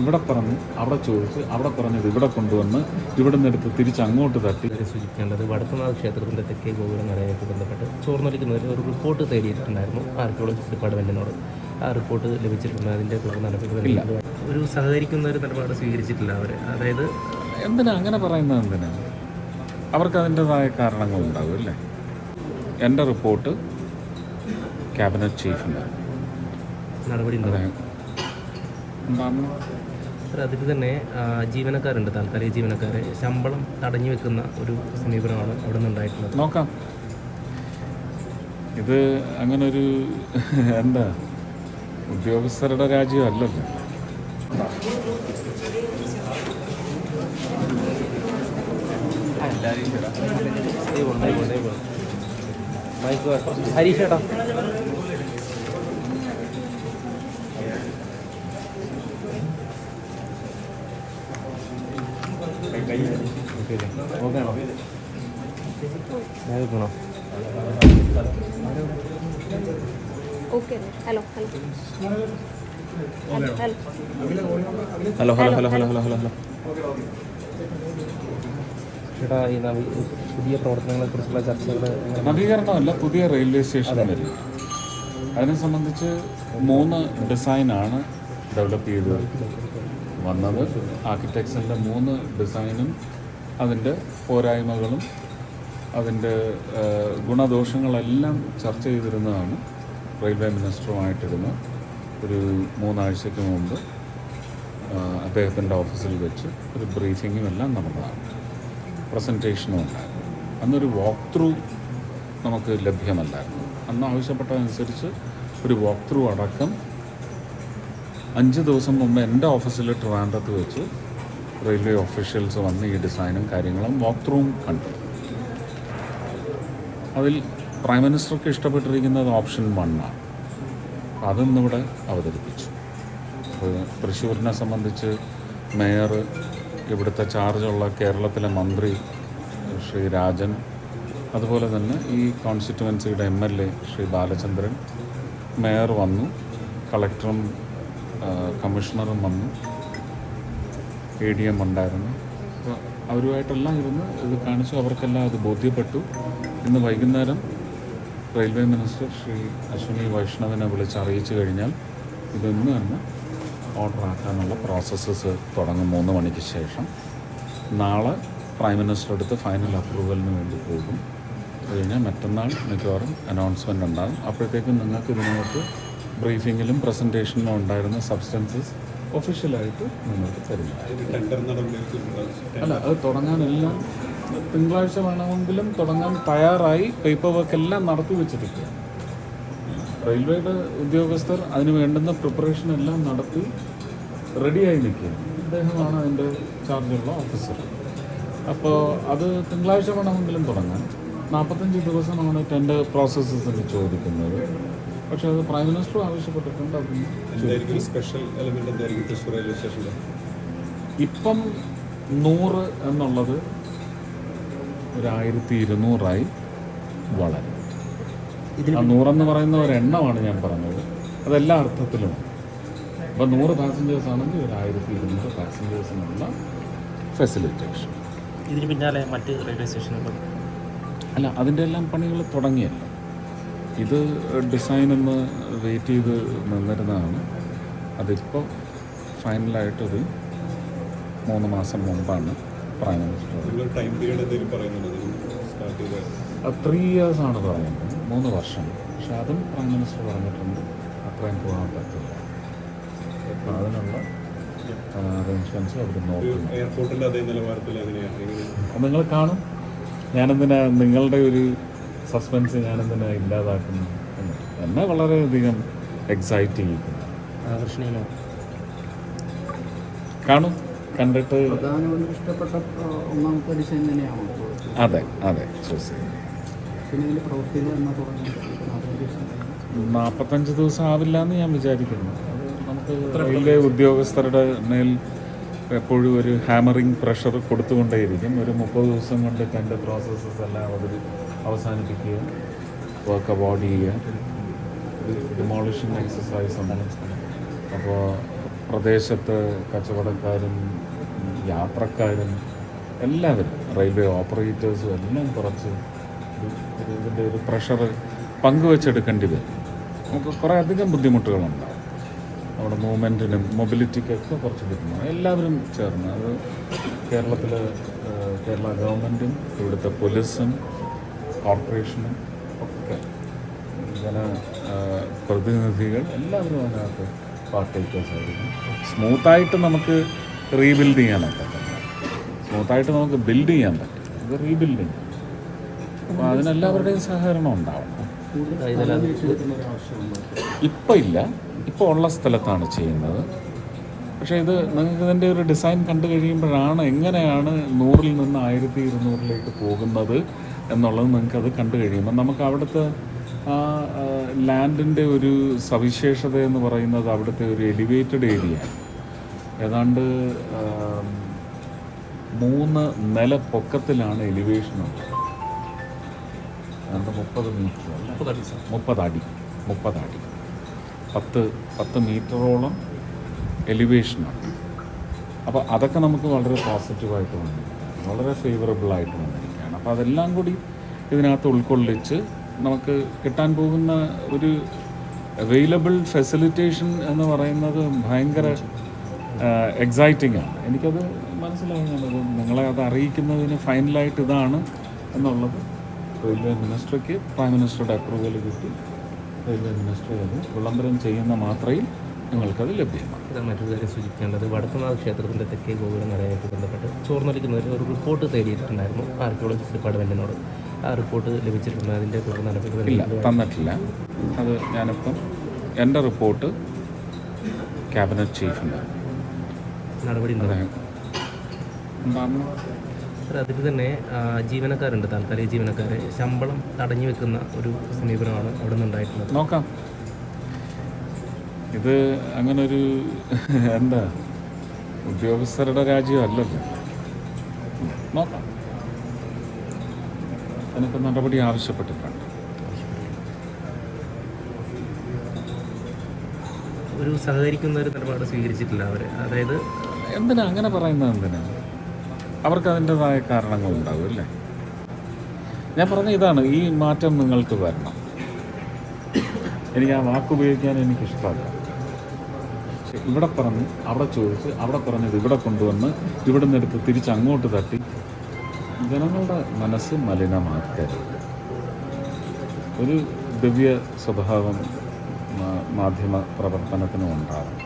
ഇവിടെ പറഞ്ഞ് അവിടെ ചോദിച്ച് അവിടെ പറഞ്ഞത് ഇവിടെ കൊണ്ടുവന്ന് ഇവിടെ നിന്നെടുത്ത് തിരിച്ച് അങ്ങോട്ട് തട്ടി. സൂചിപ്പിക്കേണ്ടത് വടക്കുന്നാഥ് ക്ഷേത്രത്തിന്റെ ക്ഷേത്രത്തിന്റെ തെക്കേ ഗോപുരം നടയുമായിട്ട് ബന്ധപ്പെട്ട് ചോർന്നൊലിക്കുന്നതിൽ ഒരു റിപ്പോർട്ട് തേടിയിട്ടുണ്ടായിരുന്നു ആർക്കിയോളജി ഡിപ്പാർട്ട്മെന്റിനോട് ആ റിപ്പോർട്ട് ലഭിച്ചിട്ടുണ്ട്. അതിന്റെ തുടർ നടപടികളില്ല ഒരു സഹകരിക്കുന്ന ഒരു നിലപാട് സ്വീകരിച്ചിട്ടില്ല അവർ അതായത് എന്തിനാ? അങ്ങനെ പറയുന്നത് എന്തിനാ? അവർക്ക് അതിന്റെതായ കാരണങ്ങളുണ്ടാവും അല്ലേ? എന്റെ റിപ്പോർട്ട് ക്യാബിനറ്റ് ചീഫിന്റെ നടപടി ഉണ്ടാകുന്നു അതിൽ തന്നെ ജീവനക്കാരുണ്ട് താൽക്കാലിക ജീവനക്കാരെ. ശമ്പളം തടഞ്ഞു വെക്കുന്ന ഒരു സമീപനമാണ് അവിടെ നിന്നുണ്ടായിട്ടുള്ളത്. നോക്കാം. ഇത് അങ്ങനെ ഒരു എന്താ ഉദ്യോഗസ്ഥരുടെ രാജ്യമല്ലല്ലോ. ഹരീഷ് ചേട്ടാ okay hello hello hello hello hello hello hello hello hello ചേട്ടാ ഈ പുതിയ പ്രവർത്തനങ്ങളെ കുറിച്ചുള്ള ചർച്ചകൾ നവീകരണമല്ല പുതിയ റെയിൽവേ സ്റ്റേഷൻ വരും. അതിനെ സംബന്ധിച്ച് മൂന്ന് ഡിസൈനാണ് ഡെവലപ്പ് ചെയ്തത്. വന്നത്. ആർക്കിടെക്ചറിന്റെ മൂന്ന് ഡിസൈനും അതിന്റെ പോരായ്മകളും അതിന്റെ ഗുണദോഷങ്ങളെല്ലാം ചർച്ച ചെയ്തിരുന്നതാണ് റെയിൽവേ മിനിസ്റ്ററുമായിട്ടിരുന്ന് ഒരു മൂന്നാഴ്ചയ്ക്ക് മുമ്പ് അദ്ദേഹത്തിന്റെ ഓഫീസിൽ വെച്ച് ഒരു ബ്രീഫിങ്ങും എല്ലാം നടന്നതാണ്. പ്രസന്റേഷനും ഉണ്ടായിരുന്നു. അന്നൊരു വാക്ക് ത്രൂ നമുക്ക് ലഭ്യമല്ലായിരുന്നു. അന്ന് ആവശ്യപ്പെട്ടതനുസരിച്ച് ഒരു വാക്ക് ത്രൂ അടക്കം അഞ്ച് ദിവസം മുമ്പ് എന്റെ ഓഫീസിൽ ട്രിവാൻഡ്രത്ത് വെച്ച് റെയിൽവേ ഓഫീഷ്യൽസ് വന്ന് ഈ ഡിസൈനും കാര്യങ്ങളും വാക്ക് ത്രൂവും കണ്ടു. അതിൽ പ്രൈം മിനിസ്റ്റർക്ക് ഇഷ്ടപ്പെട്ടിരിക്കുന്നത് ഓപ്ഷൻ വണ്ണാണ് അതിന്നിവിടെ അവതരിപ്പിച്ചു. തൃശ്ശൂരിനെ സംബന്ധിച്ച് മേയർ ഇവിടുത്തെ ചാർജുള്ള കേരളത്തിലെ മന്ത്രി ശ്രീ രാജൻ അതുപോലെ തന്നെ ഈ കോൺസ്റ്റിറ്റുവൻസിയുടെ M L A Shri Balachandran mayor വന്നു കളക്ടറും കമ്മീഷണറും വന്നു. എ ഡി എം ഉണ്ടായിരുന്നു. അവരുമായിട്ടെല്ലാം ഇരുന്ന് ഇത് കാണിച്ചു. അവർക്കെല്ലാം അത് ബോധ്യപ്പെട്ടു. ഇന്ന് വൈകുന്നേരം റെയിൽവേ മിനിസ്റ്റർ ശ്രീ അശ്വിനി വൈഷ്ണവിനെ വിളിച്ച് അറിയിച്ചു കഴിഞ്ഞാൽ ഇതൊന്ന് തന്നെ ഓർഡർ ആക്കാനുള്ള പ്രോസസ്സസ് തുടങ്ങും മൂന്ന് മണിക്ക് ശേഷം. നാളെ പ്രൈം മിനിസ്റ്റർ അടുത്ത് ഫൈനൽ അപ്രൂവലിന് വേണ്ടി പോകും. അത് കഴിഞ്ഞാൽ മറ്റന്നാൾ മിക്കവാറും അനൗൺസ്മെന്റ് ഉണ്ടാകും. അപ്പോഴത്തേക്കും നിങ്ങൾക്ക് ഇതിനകത്ത് ബ്രീഫിങ്ങിലും പ്രസന്റേഷനിലും ഉണ്ടായിരുന്ന സബ്സ്റ്റൻസസ് ഒഫീഷ്യലായിട്ട് നിങ്ങൾക്ക് തരും അല്ല അത് തുടങ്ങാനെല്ലാം തിങ്കളാഴ്ച വേണമെങ്കിലും തുടങ്ങാൻ തയ്യാറായി പേപ്പർ വർക്ക് എല്ലാം നടത്തി വെച്ചിട്ടുണ്ട് റെയിൽവേയുടെ ഉദ്യോഗസ്ഥർ അതിന് വേണ്ടുന്ന പ്രിപ്പറേഷൻ എല്ലാം നടത്തി റെഡിയായി നിൽക്കുക അദ്ദേഹമാണ് അതിന്റെ ചാർജുള്ള ഓഫീസർ അപ്പോൾ അത് തിങ്കളാഴ്ച വേണമെങ്കിലും തുടങ്ങാൻ നാൽപ്പത്തഞ്ച് ദിവസമാണ് ടെൻഡർ പ്രോസസ്സസിന് ചോദിക്കുന്നത്. പക്ഷേ അത് പ്രൈം മിനിസ്റ്റർ ആവശ്യപ്പെട്ടിട്ടുണ്ട് അത് സ്പെഷ്യൽ എലമെന്റ് എന്തായിരിക്കും തൃശ്ശൂർ റെയിൽവേ സ്റ്റേഷനിൽ ഇപ്പം നൂറ് എന്നുള്ളത് ഒരു ആയിരത്തി ഇരുന്നൂറായി വളരും. ആ നൂറെന്ന് പറയുന്ന ഒരു എണ്ണമാണ് ഞാൻ പറഞ്ഞത്. അതെല്ലാ അർത്ഥത്തിലും അപ്പോൾ നൂറ് പാസഞ്ചേഴ്സ് ആണെങ്കിൽ ഒരു ആയിരത്തി ഇരുന്നൂറ് പാസഞ്ചേഴ്സിനുള്ള ഫെസിലിറ്റേഷൻ ഇതിന് പിന്നാലെ മറ്റ് റെയിൽവേ സ്റ്റേഷനുകൾ അല്ല അതിന്റെ എല്ലാം പണികൾ തുടങ്ങിയല്ലോ. ഇത് ഡിസൈൻ ഒന്ന് വെയിറ്റ് ചെയ്ത് നിന്നിരുന്നതാണ്. അതിപ്പോൾ ഫൈനലായിട്ടൊരു മൂന്ന് മാസം മുമ്പാണ് പ്രൈം മിനിസ്റ്റർ നിങ്ങൾ ടൈം പീരീഡ് എന്തെങ്കിലും പറയുന്നുണ്ട് സ്റ്റാർട്ട് ചെയ്ത്. ത്രീ ഇയേഴ്സ് ആണ് പറയുന്നത്. മൂന്ന് വർഷം. പക്ഷെ അതും പ്രൈം മിനിസ്റ്റർ പറഞ്ഞിട്ടുണ്ട്. അത്രയും പോകാൻ പറ്റില്ല. അതിനുള്ള അറേഞ്ച്മെന്റ്സ് അവർ നോക്കുന്നു. അതേ നിലവാരത്തിൽ നിങ്ങൾ കാണും. ഞാനെന്തിനാ നിങ്ങളുടെ ഒരു സസ്പെൻസ് ഞാനെന്തിനാ ഇല്ലാതാക്കുന്നു എന്ന്. വളരെയധികം എക്സൈറ്റ് ചെയ്യിക്കുന്നു ആകർഷണീയമാണ്. കാണും കണ്ടിട്ട് പ്രധാനമന്ത്രി ഇഷ്ടപ്പെട്ട ആ, ഒന്നാമത്തെ ഡിസൈൻ തന്നെയാണോ അതെ അതെ ചൂസ് നാൽപ്പത്തഞ്ച് ദിവസം ആവില്ല എന്ന് ഞാൻ വിചാരിക്കുന്നു. നമുക്ക് റെയിൽവേ ഉദ്യോഗസ്ഥരുടെ മേൽ എപ്പോഴും ഒരു ഹാമറിങ് പ്രഷർ കൊടുത്തുകൊണ്ടേയിരിക്കും. ഒരു മുപ്പത് ദിവസം കൊണ്ട് തന്റെ പ്രോസസ്സസ് എല്ലാം അവർ അവസാനിപ്പിക്കുക വർക്ക് അവോയ്ഡ് ചെയ്യുക ഒരു ഡിമോളിഷിങ് എക്സസൈസ് ഉണ്ട് അപ്പോൾ പ്രദേശത്ത് കച്ചവടക്കാരും യാത്രക്കാരും എല്ലാവരും റെയിൽവേ ഓപ്പറേറ്റേഴ്സും എല്ലാം കുറച്ച് ഇതിന്റെ ഒരു പ്രഷർ പങ്കുവെച്ചെടുക്കേണ്ടി വരും. നമുക്ക് കുറേ അധികം ബുദ്ധിമുട്ടുകളുണ്ടാവും. നമ്മുടെ മൂവ്മെന്റിനും മൊബിലിറ്റിക്കൊക്കെ കുറച്ച് കിട്ടുന്നു. എല്ലാവരും ചേർന്ന്. അത് കേരളത്തിൽ കേരള ഗവൺമെന്റും ഇവിടുത്തെ പോലീസും കോർപ്പറേഷനും ഒക്കെ ജന പ്രതിനിധികൾ എല്ലാവരും അതിനകത്ത് പാർട്ടിക്കാൻ സാധിക്കും സ്മൂത്തായിട്ട് നമുക്ക് റീബിൽഡ് ചെയ്യാനൊക്കെ സ്മൂത്തായിട്ട് നമുക്ക് ബിൽഡ് ചെയ്യാൻ പറ്റും ഇത് റീബിൽഡിങ് അപ്പോൾ അതിനെല്ലാവരുടെയും സഹകരണം ഉണ്ടാവണം. ഇപ്പം ഇല്ല. ഇപ്പോൾ ഉള്ള സ്ഥലത്താണ് ചെയ്യുന്നത്. പക്ഷേ ഇത് നിങ്ങൾക്ക് ഇതിന്റെ ഒരു ഡിസൈൻ കണ്ടു കഴിയുമ്പോഴാണ് എങ്ങനെയാണ് നൂറിൽ നിന്ന് ആയിരത്തി ഇരുന്നൂറിലേക്ക് പോകുന്നത് എന്നുള്ളത് നിങ്ങൾക്കത് കണ്ടു കഴിയുമ്പോൾ നമുക്ക് അവിടുത്തെ ആ ലാൻഡിന്റെ ഒരു സവിശേഷത എന്ന് പറയുന്നത് അവിടുത്തെ ഒരു എലിവേറ്റഡ് ഏരിയ. ഏതാണ്ട് മൂന്ന് നില പൊക്കത്തിലാണ് എലിവേഷൻ ഉള്ളത്. മുപ്പത് മീറ്റർ മുപ്പതടി മുപ്പതടി മുപ്പതടി. പത്ത് പത്ത് മീറ്ററോളം എലിവേഷനാണ്. അപ്പോൾ അതൊക്കെ നമുക്ക് വളരെ പോസിറ്റീവായിട്ട് വന്നിരിക്കുകയാണ്. വളരെ ഫേവറബിളായിട്ട് വന്നിരിക്കുകയാണ്. അപ്പോൾ അതെല്ലാം കൂടി ഇതിനകത്ത് ഉൾക്കൊള്ളിച്ച് നമുക്ക് കിട്ടാൻ പോകുന്ന ഒരു അവൈലബിൾ ഫെസിലിറ്റേഷൻ എന്ന് പറയുന്നത് ഭയങ്കര എക്സൈറ്റിംഗ് ആണ്. എനിക്കത് മനസ്സിലായി ഞാനത് നിങ്ങളെ അത് അറിയിക്കുന്നതിന് ഫൈനലായിട്ട് ഇതാണ് എന്നുള്ളത് റെയിൽവേ മിനിസ്റ്റർക്ക് പ്രൈം മിനിസ്റ്ററുടെ അപ്രൂവൽ കിട്ടി. റെയിൽവേ മിനിസ്റ്റർ അത് വിളംബരം ചെയ്യുന്ന മാത്രയിൽ നിങ്ങൾക്കത് ലഭ്യമാണ്. മറ്റൊരു കാര്യം സൂചിപ്പിക്കേണ്ടത്. വടക്കുന്നാഥ് ക്ഷേത്രത്തിന്റെ തെക്കേ ഗോപുരം നിറയായിട്ട് ബന്ധപ്പെട്ട് ചോർന്നൊലിക്കുന്നതിൽ ഒരു റിപ്പോർട്ട് തേടിയിട്ടുണ്ടായിരുന്നു ആർക്കിയോളജി ഡിപ്പാർട്ട്മെന്റിനോട് ആ റിപ്പോർട്ട് ലഭിച്ചിട്ടുണ്ട്. അതിന്റെ തുടർ നടപടികളില്ല തന്നിട്ടില്ല. അത് ഞാനിപ്പം എന്റെ റിപ്പോർട്ട് ക്യാബിനറ്റ് ചീഫിന്റെ നടപടി ഉണ്ട്? അദ്ദേഹം ഉണ്ടാകുന്ന സാർ അതിൽ തന്നെ ജീവനക്കാരുണ്ട്. താൽക്കാലിക ജീവനക്കാരെ ശമ്പളം തടഞ്ഞു വെക്കുന്ന ഒരു സമീപനമാണ് അവിടെ നിന്നുണ്ടായിട്ടുള്ളത്. നോക്കാം. ഇത് അങ്ങനൊരു എന്താ ഉദ്യോഗസ്ഥരുടെ രാജ്യമല്ലല്ലോ. നോക്കാം. അതിനൊക്കെ നടപടി ആവശ്യപ്പെട്ടിട്ടുണ്ട്. ഒരു സഹകരിക്കുന്ന ഒരു നിലപാട് സ്വീകരിച്ചിട്ടില്ല അവർ അതായത് എന്തിനാ അങ്ങനെ പറയുന്നത് എന്തിനാ? അവർക്ക് അതിന്റെതായ കാരണങ്ങളുണ്ടാവും അല്ലേ? ഞാൻ പറഞ്ഞ ഇതാണ് ഈ മാറ്റം നിങ്ങൾക്ക് വരണം. എനിക്ക് ആ വാക്ക് ഉപയോഗിക്കാൻ എനിക്ക് ഇഷ്ടമല്ല പക്ഷെ ഇവിടെ പറഞ്ഞ് അവിടെ ചോദിച്ച് അവിടെ പറഞ്ഞത് ഇവിടെ കൊണ്ടുവന്ന് ഇവിടെ നിന്നെടുത്ത് തിരിച്ച് അങ്ങോട്ട് തട്ടി ജനങ്ങളുടെ മനസ്സ് മലിനമാക്കരുത്. ഒരു ദിവ്യ സ്വഭാവം മാധ്യമ പ്രവർത്തനത്തിനും ഉണ്ടാകും